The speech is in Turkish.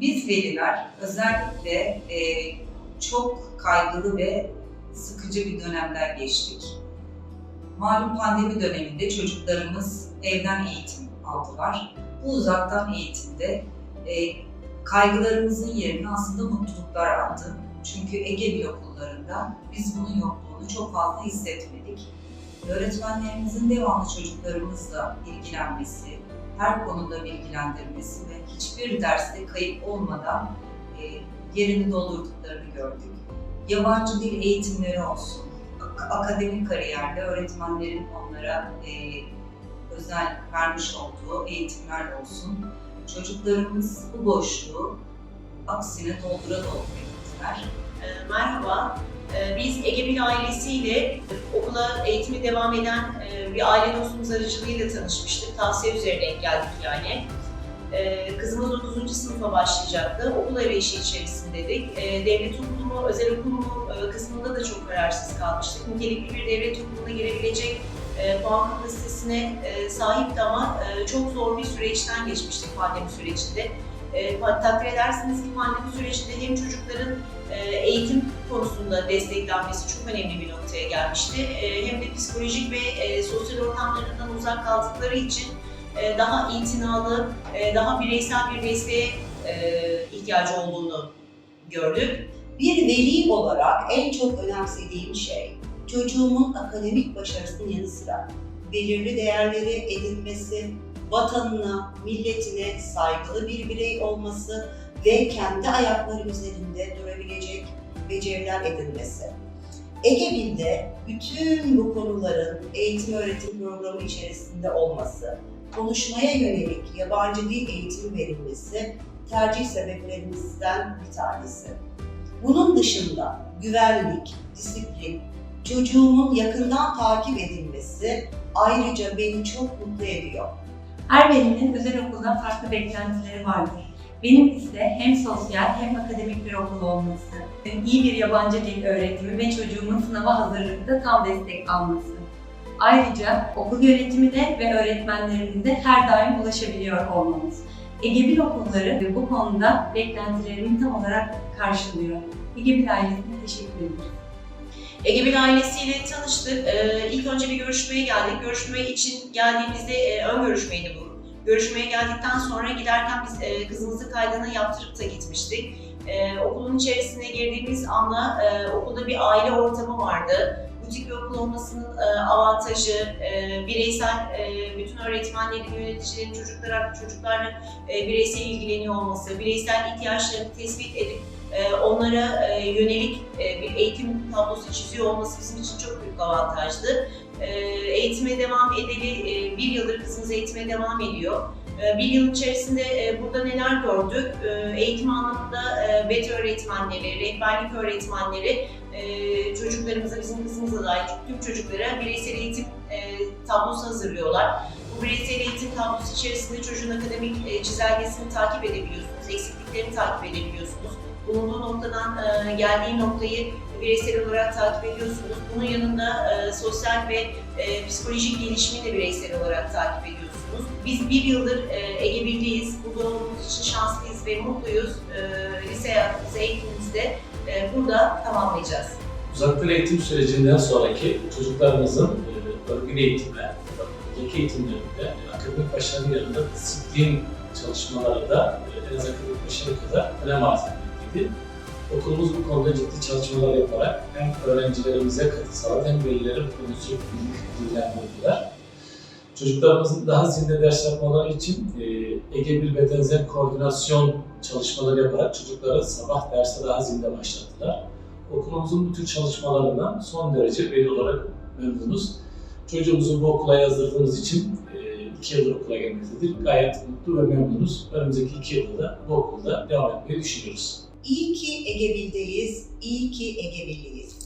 Biz veliler özellikle e, çok kaygılı ve sıkıcı bir dönemden geçtik. Malum pandemi döneminde çocuklarımız evden eğitim aldılar. Bu uzaktan eğitimde e, kaygılarımızın yerine aslında mutluluklar aldı. Çünkü Ege Bil okullarında biz bunun yokluğunu çok fazla hissetmedik. Öğretmenlerimizin devamlı çocuklarımızla ilgilenmesi, her konuda bilgilendirmesi ve hiçbir derste kayıp olmadan e, yerini doldurduklarını gördük. Yabancı dil eğitimleri olsun, ak- akademik kariyerde öğretmenlerin onlara e, özel vermiş olduğu eğitimler olsun. Çocuklarımız bu boşluğu aksine doldura doldura gittiler. Ee, Merhaba, Ee, biz Egebil ailesiyle okula devam eden e, bir aile dostumuz aracılığıyla tanışmıştık. Tavsiye üzerine geldik yani. Ee, Kızımız 9. sınıfa başlayacaktı. Okul arayışı içerisindeydik. Ee, Devlet okulu mu, özel okul mu e, kısmında da çok kararsız kalmıştık. Nitelikli bir devlet okuluna girebilecek e, puan kapasitesine e, sahipti ama e, çok zor bir süreçten geçmiştik pandemi sürecinde. E, takdir edersiniz ki pandemi sürecinde hem çocukların e, eğitim konusunda desteklenmesi çok önemli bir noktaya gelmişti. E, Hem de psikolojik ve e, sosyal ortamlarından uzak kaldıkları için e, daha itinalı, e, daha bireysel bir desteğe e, ihtiyacı olduğunu gördük. Bir veli olarak en çok önemsediğim şey çocuğumun akademik başarısının yanı sıra belirli değerleri edinmesi, vatanına, milletine saygılı bir birey olması ve kendi ayakları üzerinde durabilecek beceriler edinmesi. Egebil'de bütün bu konuların eğitim öğretim programı içerisinde olması, konuşmaya yönelik yabancı dil eğitimi verilmesi tercih sebeplerimizden bir tanesi. Bunun dışında güvenlik, disiplin, çocuğumun yakından takip edilmesi ayrıca beni çok mutlu ediyor. Her velinin özel okuldan farklı beklentileri vardır. Benimkisi de hem sosyal hem akademik bir okul olması, iyi bir yabancı dil öğretimi ve çocuğumun sınava hazırlıkta tam destek alması. Ayrıca okul yönetimine ve öğretmenlerimize her daim ulaşabiliyor olmamız. Egebil okulları bu konuda beklentilerimi tam olarak karşılıyor. Egebil ailesine teşekkür ederim. Egebil ailesiyle tanıştık. Ee, ilk önce bir görüşmeye geldik. Görüşme için geldiğimizde e, ön görüşmeydi bu. Görüşmeye geldikten sonra giderken biz e, kızımızın kaydını yaptırıp da gitmiştik. E, okulun içerisine girdiğimiz anda e, okulda bir aile ortamı vardı. Butik bir okul olmasının e, avantajı, e, bireysel, e, bütün öğretmenlerin, yöneticilerin çocuklara, çocuklarla e, bireysel ilgileniyor olması, bireysel ihtiyaçlarını tespit edip e, onlara e, yönelik e, eğitim tablosu çiziyor olması bizim için çok büyük avantajdı. E, Eğitime devam edeli e, bir yıldır kızımız eğitime devam ediyor. E, Bir yıl içerisinde e, burada neler gördük? E, Eğitim anlamında e, BET öğretmenleri, rehberlik öğretmenleri çocuklarımıza, bizim kızımıza dair tüm çocuklara bireysel eğitim tablosu hazırlıyorlar. Bu bireysel eğitim tablosu içerisinde çocuğun akademik çizelgesini takip edebiliyorsunuz, eksikliklerini takip edebiliyorsunuz bulunduğu noktadan e, geldiği noktayı bireysel olarak takip ediyorsunuz. Bunun yanında e, sosyal ve e, psikolojik gelişimi de bireysel olarak takip ediyorsunuz. Biz bir yıldır e, Ege Birliği'yiz. Burada için şanslıyız ve mutluyuz. Lise hayatımızı, eğitimimizi de burada tamamlayacağız. Uzaktan eğitim sürecinden sonraki çocuklarımızın e, örgün eğitime, okuldaki eğitimlerinde akademik başarı yanında disiplin çalışmaları da en az akademik başarı kadar önem arz etmekteydi. Okulumuz bu konuda ciddi çalışmalar yaparak hem öğrencilerimize katı sağladı hem velileri bu konuda sürekli bilgilendirdiler. Çocuklarımızın daha zinde ders yapmaları için e, Ege Bir Bedenzel koordinasyon çalışmaları yaparak çocukları sabah derste daha zinde başlattılar. Okulumuzun bu tür çalışmalarından son derece veli olarak memnunuz. Çocuğumuzu bu okula yazdırdığımız için e, iki yıldır okula gelmektedir. Gayet mutlu ve memnunuz. Önümüzdeki iki yılda da bu okulda devam etmeyi düşünüyoruz. İyi ki Egebil'deyiz, iyi ki Egebilliyiz.